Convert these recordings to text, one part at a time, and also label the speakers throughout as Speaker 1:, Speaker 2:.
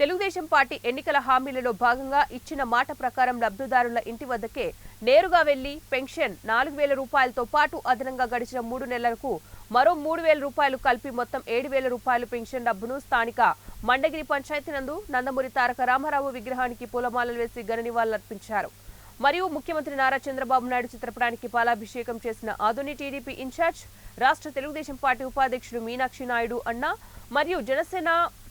Speaker 1: Telugu Desam party ఎన్నికల హామీలలో భాగంగా ఇచ్చిన మాట ప్రకారం లబ్ధిదారుల ఇంటి వద్దకే నేరుగా వెళ్ళి పెన్షన్ నాలుగు వేల రూపాయలతో పాటు అదనంగా గడిచిన మూడు నెలలకు మరో మూడు వేల రూపాయలు కలిపి మొత్తం ఏడు వేల రూపాయలు పెన్షన్ డబ్బును స్థానిక మండగిరి పంచాయతీ నందు నందమూరి తారక రామారావు విగ్రహానికి పూలమాలలు వేసి ఘన నివాళులర్పించారు. మరియు ముఖ్యమంత్రి నారా చంద్రబాబు నాయుడు చిత్రపటానికి పాలాభిషేకం చేసిన ఆధుని టీడీపీ ఇన్ఛార్జ్ రాష్ట్ర తెలుగుదేశం పార్టీ ఉపాధ్యక్షుడు మీనాక్షి నాయుడు అన్న మరియు జనసేన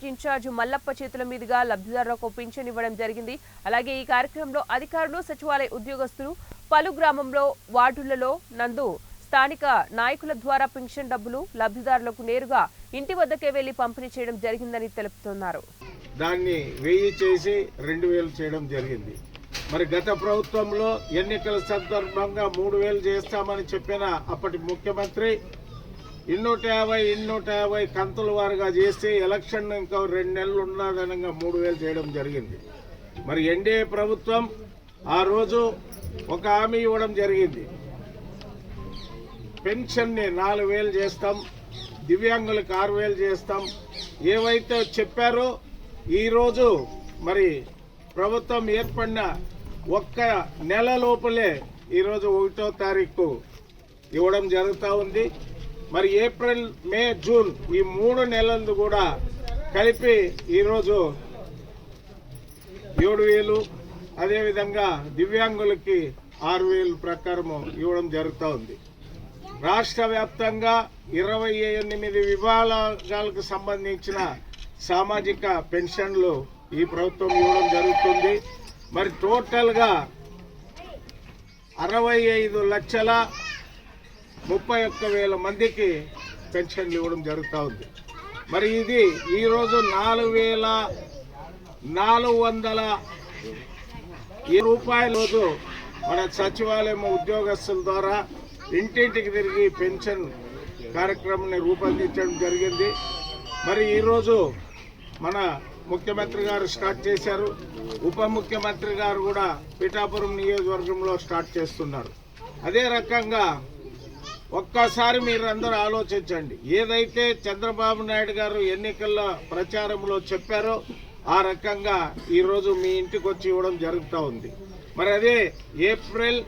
Speaker 1: ఇన్ఛార్జ్ మల్లప్ప చేతుల మీదుగా లబ్ధిదారులకు పింఛన్ ఇవ్వడం జరిగింది. అలాగే ఈ కార్యక్రమంలో అధికారులు సచివాలయ ఉద్యోగస్తులు పలు గ్రామంలో వార్డులలో నందు స్థానిక నాయకుల ద్వారా పింఛన్ డబ్బులు లబ్ధిదారులకు నేరుగా ఇంటి వద్దకే వెళ్ళి పంపిణీ చేయడం జరిగిందని తెలుపుతున్నారు.
Speaker 2: దాన్ని వెయ్యి చేసి రెండు వేలు చేయడం జరిగింది. మరి గత ప్రభుత్వంలో ఎన్నికల సందర్భంగా మూడు వేలు చేస్తామని చెప్పిన అప్పటి ముఖ్యమంత్రి ఇన్నూట యాభై ఇన్నూట యాభై కంతుల వారుగా చేసి ఎలక్షన్ ఇంకా రెండు నెలలు ఉన్నదనంగా మూడు వేలు చేయడం జరిగింది. మరి ఎన్డీఏ ప్రభుత్వం ఆ రోజు ఒక హామీ ఇవ్వడం జరిగింది. పెన్షన్ని నాలుగు వేలు చేస్తాం దివ్యాంగులకు ఆరు వేలు చేస్తాం. ఏవైతే చెప్పారో ఈరోజు మరి ప్రభుత్వం ఏర్పడిన ఒక్క నెల లోపలే ఈరోజు ఒకటో తారీఖు ఇవ్వడం జరుగుతూ ఉంది. మరి ఏప్రిల్ మే జూన్ ఈ మూడు నెలలు కూడా కలిపి ఈరోజు ఏడు వేలు అదేవిధంగా దివ్యాంగులకి ఆరు వేలు ప్రకారము ఇవ్వడం జరుగుతూ ఉంది. రాష్ట్ర వ్యాప్తంగా ఇరవై ఎనిమిది విభాగాలకు సంబంధించిన సామాజిక పెన్షన్లు ఈ ప్రభుత్వం ఇవ్వడం జరుగుతుంది. మరి టోటల్గా అరవై ఐదు లక్షల ముప్పై ఒక్క వేల మందికి పెన్షన్లు ఇవ్వడం జరుగుతూ ఉంది. మరి ఇది ఈరోజు నాలుగు వేల నాలుగు వందల ఈ రూపాయల రోజు మన సచివాలయం ఉద్యోగస్తుల ద్వారా ఇంటింటికి తిరిగి పెన్షన్ కార్యక్రమాన్ని రూపొందించడం జరిగింది. మరి ఈరోజు మన ముఖ్యమంత్రి గారు స్టార్ట్ చేశారు. ఉప ముఖ్యమంత్రి గారు కూడా పిఠాపురం నియోజకవర్గంలో స్టార్ట్ చేస్తున్నారు. అదే రకంగా ఒక్కసారి మీరందరూ ఆలోచించండి. ఏదైతే చంద్రబాబు నాయుడు గారు ఎన్నికల్లో ప్రచారంలో చెప్పారో ఆ రకంగా ఈరోజు మీ ఇంటికి వచ్చి ఇవ్వడం జరుగుతూ ఉంది. మరి అదే ఏప్రిల్